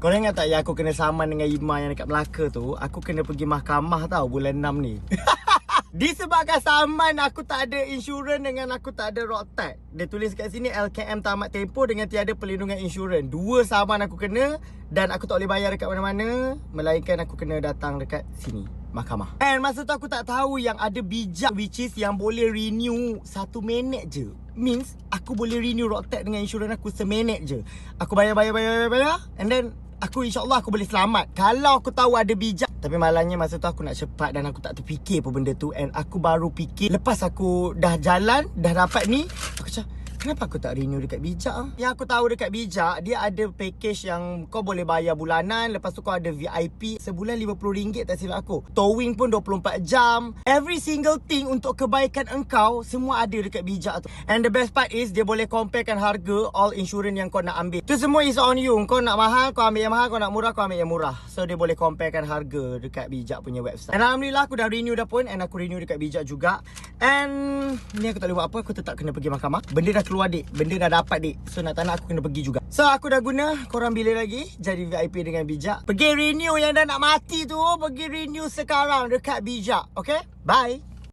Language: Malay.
Korang ingat tak yang aku kena saman dengan Ima yang dekat Melaka tu? Aku kena pergi mahkamah tau bulan 6 ni. Disebabkan saman aku tak ada insurans dengan aku tak ada road tag. Dia tulis kat sini LKM tamat tempoh dengan tiada perlindungan insurans. Dua saman aku kena Dan aku tak boleh bayar dekat mana-mana Melainkan aku kena datang dekat sini Mahkamah. And masa tu aku tak tahu yang ada bijak Which is yang boleh renew satu minit je. Means aku boleh renew road tag dengan insurans aku seminit je. Aku bayar, bayar, bayar, bayar, bayar And then aku insyaAllah aku boleh selamat. Kalau aku tahu ada bijak. Tapi malangnya masa tu aku nak cepat Dan aku tak terfikir pun benda tu. And aku baru fikir Lepas aku dah jalan Dah dapat ni Aku cakap Kenapa aku tak renew dekat bijak ah? Yang aku tahu dekat bijak Dia ada package yang Kau boleh bayar bulanan Lepas tu kau ada VIP Sebulan RM50 tak silap aku. Towing pun 24 jam. Every single thing Untuk kebaikan engkau Semua ada dekat bijak tu. And the best part is Dia boleh comparekan harga All insurance yang kau nak ambil. Tu semua is on you. Kau nak mahal Kau ambil yang mahal. Kau nak murah Kau ambil yang murah. So dia boleh comparekan harga Dekat bijak punya website. And Alhamdulillah aku dah renew dah pun And aku renew dekat bijak juga. And Ni aku tak boleh buat apa Aku tetap kena pergi mahkamah. Benda dah keluar dik. Benda dah dapat dik. So nak tak nak aku kena pergi juga. So aku dah guna Korang bila lagi. Jadi VIP dengan bijak. Pergi renew yang dah nak mati tu Pergi renew sekarang Dekat bijak Okay Bye